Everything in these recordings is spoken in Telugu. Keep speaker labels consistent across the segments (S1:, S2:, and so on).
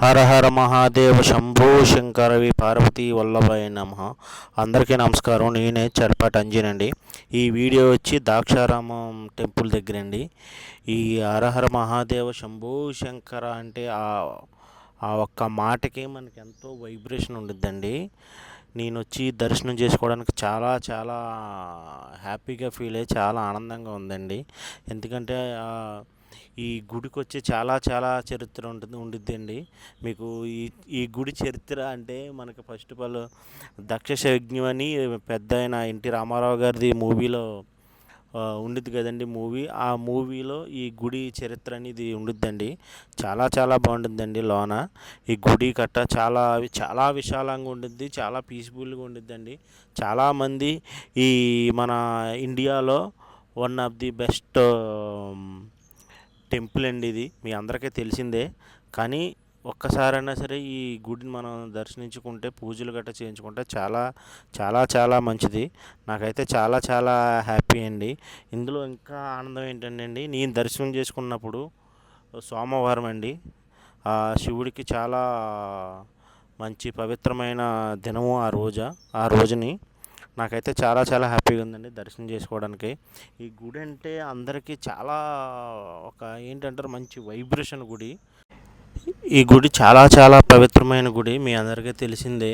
S1: హర హర మహాదేవ శంభో శంకరవి పార్వతి వల్లభాయ నమ. అందరికీ నమస్కారం. నేనే చర్పాటి అంజనండి ఈ వీడియో వచ్చి ద్రాక్షారామం టెంపుల్ దగ్గర అండి ఈ హరహర మహాదేవ శంభో శంకర అంటే ఆ ఆ ఒక్క మాటకి మనకి ఎంతో వైబ్రేషన్ ఉండిద్దండి. నేను వచ్చి దర్శనం చేసుకోవడానికి చాలా చాలా హ్యాపీగా ఫీల్ అయ్యి చాలా ఆనందంగా ఉందండి. ఎందుకంటే ఈ గుడికి వచ్చే చాలా చాలా చరిత్ర ఉంటుంది ఉండిద్దండి. మీకు ఈ ఈ గుడి చరిత్ర అంటే మనకి ఫస్ట్ ఆఫ్ ఆల్ దక్ష యజ్ఞం అని పెద్ద ఆయన ఎన్టీ రామారావు గారిది మూవీలో ఉండిద్ది కదండి మూవీ. ఆ మూవీలో ఈ గుడి చరిత్ర అనేది ఉండిద్దండి. చాలా చాలా బాగుంటుందండి లోన. ఈ గుడి కట్ట చాలా చాలా విశాలంగా ఉండిద్ది చాలా పీస్ఫుల్గా ఉండిద్దండి. చాలామంది ఈ మన ఇండియాలో one of the best temple అండి ఇది. మీ అందరికీ తెలిసిందే. కానీ ఒక్కసారైనా సరే ఈ గుడిని మనం దర్శించుకుంటే పూజలు గట్రా చేయించుకుంటే చాలా చాలా చాలా మంచిది. నాకైతే చాలా చాలా హ్యాపీ అండి. ఇందులో ఇంకా ఆనందం ఏంటంటే అండి నేను దర్శనం చేసుకున్నప్పుడు సోమవారం అండి. శివుడికి చాలా మంచి పవిత్రమైన దినము ఆ రోజు ఆ రోజుని. నాకైతే చాలా చాలా హ్యాపీగా ఉందండి దర్శనం చేసుకోవడానికి. ఈ గుడి అంటే అందరికీ చాలా ఒక ఏంటంటారు మంచి వైబ్రేషన్ గుడి. ఈ గుడి చాలా చాలా పవిత్రమైన గుడి మీ అందరికీ తెలిసిందే.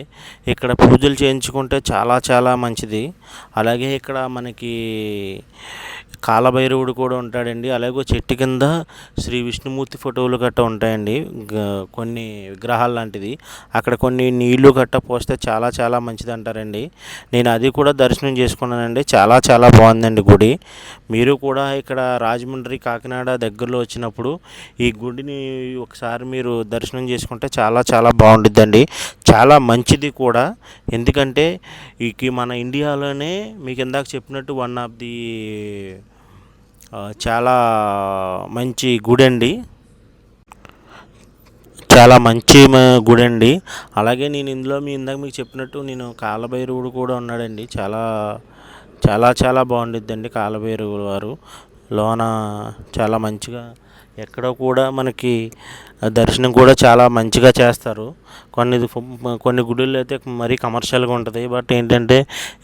S1: ఇక్కడ పూజలు చేయించుకుంటే చాలా చాలా మంచిది. అలాగే ఇక్కడ మనకి కాలభైరవుడు కూడా ఉంటాడండి. అలాగే చెట్టు కింద శ్రీ విష్ణుమూర్తి ఫోటోలు గట్ట ఉంటాయండి. కొన్ని విగ్రహాలు లాంటిది. అక్కడ కొన్ని నీళ్ళు గట్ట పోస్తే చాలా చాలా మంచిది అంటారండి నేను అది కూడా దర్శనం చేసుకున్నానండి. చాలా చాలా బాగుందండి గుడి. మీరు కూడా ఇక్కడ రాజమండ్రి కాకినాడ దగ్గరలో వచ్చినప్పుడు ఈ గుడిని ఒకసారి మీరు దర్శనం చేసుకుంటే చాలా చాలా బాగుంటుందండి చాలా మంచిది కూడా. ఎందుకంటే ఈ మన ఇండియాలోనే మీకు ఇందాక చెప్పినట్టు వన్ ఆఫ్ ది చాలా మంచి గుడి అండి చాలా మంచి గుడి అండి అలాగే నేను ఇందులో మీ ఇందాక మీకు చెప్పినట్టు నేను కాలభైరవుడు కూడా ఉన్నాడండి. చాలా చాలా చాలా బాగుండిద్దండి కాలభైరవుడు వారు. లోన చాలా మంచిగా ఎక్కడో కూడా మనకి దర్శనం కూడా చాలా మంచిగా చేస్తారు. కొన్ని కొన్ని గుడుల్లో అయితే మరీ కమర్షియల్గా ఉంటుంది. బట్ ఏంటంటే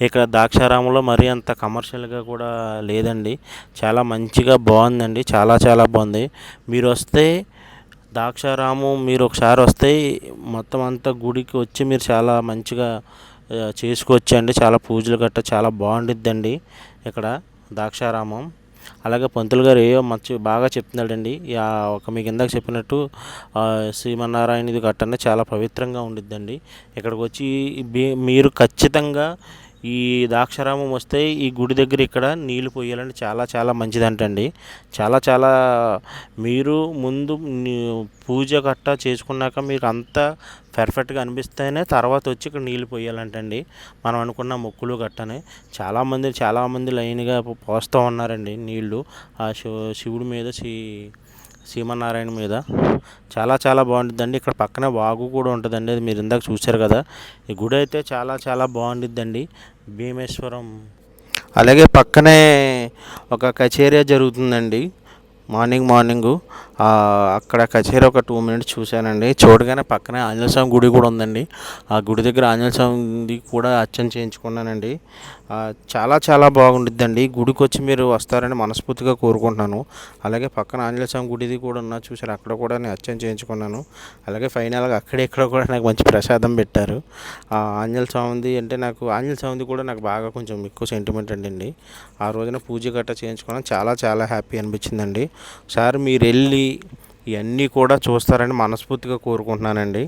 S1: ఇక్కడ ద్రాక్షారామంలో మరీ అంత కమర్షియల్గా కూడా లేదండి. చాలా మంచిగా బాగుందండి. చాలా చాలా బాగుంది. మీరు వస్తే ద్రాక్షారామం మీరు ఒకసారి వస్తే మొత్తం అంతా గుడికి వచ్చి మీరు చాలా మంచిగా చేసుకోవచ్చండి చాలా పూజలు గట్రా చాలా బాగుండిద్దండి ఇక్కడ ద్రాక్షారామం అలాగే పంతులు గారు ఏయో మంచి బాగా చెప్తున్నాడండి. ఒక మీకు ఇందాక చెప్పినట్టు శ్రీమన్నారాయణది గట్టనే చాలా పవిత్రంగా ఉండిద్దండి. ఇక్కడికి వచ్చి మీరు ఖచ్చితంగా ఈ ద్రాక్షారామం వస్తే ఈ గుడి దగ్గర ఇక్కడ నీళ్ళు పోయాలంటే చాలా చాలా మంచిదంటండి. చాలా చాలా మీరు ముందు పూజ గట్టా చేసుకున్నాక మీకు అంతా పర్ఫెక్ట్గా అనిపిస్తేనే తర్వాత వచ్చి ఇక్కడ నీళ్ళు పోయాలంటండి. మనం అనుకున్న మొక్కులు గట్టనే చాలామంది చాలామంది లైన్గా పోస్తూ ఉన్నారండి నీళ్ళు ఆ శివుడి మీద శి సీమనారాయణ మీద. చాలా చాలా బాగుంటుందండి ఇక్కడ పక్కనే వాగు కూడా ఉంటుందండి. అది మీరు ఇందాక చూశారు కదా. ఈ గుడి అయితే చాలా చాలా బాగుంటుందండి భీమేశ్వరం. అలాగే పక్కనే ఒక కచేరియా జరుగుతుందండి. Morning morning. అక్కడ కచేరీ ఒక టూ మినిట్స్ చూశానండి. చూడగానే పక్కనే ఆంజనేయ స్వామి గుడి కూడా ఉందండి. ఆ గుడి దగ్గర ఆంజనేయ స్వామిది కూడా అర్చన చేయించుకున్నానండి. చాలా చాలా బాగుండిద్దండి. గుడికి వచ్చి మీరు వస్తారని మనస్ఫూర్తిగా కోరుకుంటున్నాను. అలాగే పక్కన ఆంజనేయ స్వామి గుడిది కూడా ఉన్నా చూసారు అక్కడ కూడా నేను అర్చన చేయించుకున్నాను. అలాగే ఫైనల్గా అక్కడెక్కడ కూడా నాకు మంచి ప్రసాదం పెట్టారు. ఆంజనేయ స్వామిది అంటే నాకు ఆంజనేయ స్వామిది కూడా నాకు బాగా కొంచెం ఎక్కువ సెంటిమెంట్ అండి ఆ రోజున పూజ గట్ట చేయించుకున్నాను. చాలా చాలా హ్యాపీ అనిపించిందండి. సార్ మీరు వెళ్ళి ఇవన్నీ కూడా చూస్తారని మనస్ఫూర్తిగా కోరుకుంటున్నానండి.